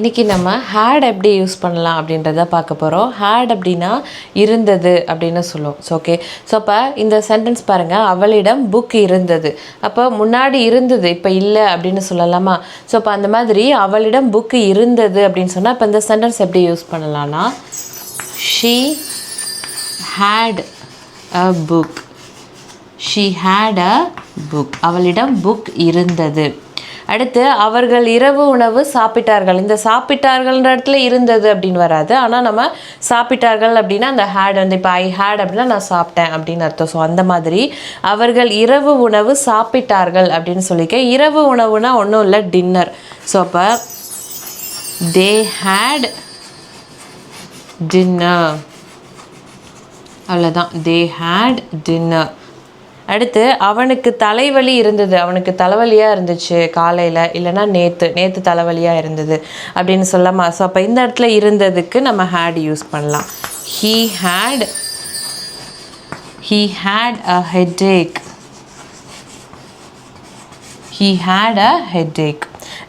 இன்றைக்கி நம்ம ஹேட் எப்படி யூஸ் பண்ணலாம் அப்படின்றத பார்க்க போகிறோம் ஹேட் அப்படின்னா இருந்தது அப்படின்னு சொல்லுவோம். ஸோ ஓகே ஸோ அப்போ இந்த சென்டென்ஸ் பாருங்கள் அவளிடம் புக் இருந்தது. அப்போ முன்னாடி இருந்தது இப்போ இல்லை அப்படின்னு சொல்லலாமா? ஸோ அப்போ அந்த மாதிரி அவளிடம் புக் இருந்தது அப்படின்னு சொன்னால் இப்போ இந்த சென்டென்ஸ் எப்படி யூஸ் பண்ணலாம்னா she had a book she had a book அவளிடம் புக் இருந்தது. அடுத்து அவர்கள் இரவு உணவு சாப்பிட்டார்கள். இந்த சாப்பிட்டார்கள்ன்ற இடத்துல இருந்தது அப்படின்னு வராது. ஆனால் நம்ம சாப்பிட்டார்கள் அப்படின்னா அந்த ஹேட் வந்து இப்போ ஐ ஹேட் அப்படின்னா நான் சாப்பிட்டேன் அப்படின்னு அர்த்தம். ஸோ அந்த மாதிரி அவர்கள் இரவு உணவு சாப்பிட்டார்கள் அப்படின்னு சொல்லிக்க இரவு உணவுனா ஒன்றும் இல்லை டின்னர் ஸோ அப்போ தே ஹேட் டின்னர் அவ்வளோதான் தே ஹேட் டின்னர் அடுத்து அவனுக்கு தலைவலி இருந்தது. அவனுக்கு தலைவலியாக இருந்துச்சு காலையில். இல்லைன்னா நேற்று நேற்று தலைவலியாக இருந்தது அப்படின்னு சொல்லாமா ஸோ அப்போ இந்த இடத்துல இருந்ததுக்கு நம்ம ஹேட் யூஸ் பண்ணலாம். He had he had a headache he had a headache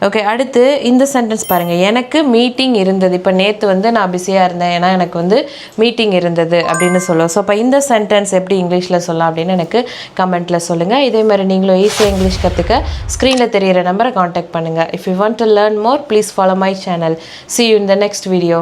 okay அடுத்து இந்த சென்டென்ஸ் பாருங்கள் எனக்கு மீட்டிங் இருந்தது. இப்போ நேற்று வந்து நான் பிஸியாக இருந்தேன். ஏன்னா எனக்கு வந்து மீட்டிங் இருந்தது அப்படின்னு சொல்லுவோம். ஸோ இப்போ இந்த சென்டென்ஸ் எப்படி இங்கிலீஷில் சொல்லலாம் அப்படின்னு எனக்கு கமெண்ட்டில் சொல்லுங்கள் இதே மாதிரி நீங்களும் ஈஸியாக இங்கிலீஷ் கற்றுக்க ஸ்க்ரீனில் தெரியிற நம்பரை காண்டாக்ட் பண்ணுங்கள் if you want to learn more please follow my channel see you in the next video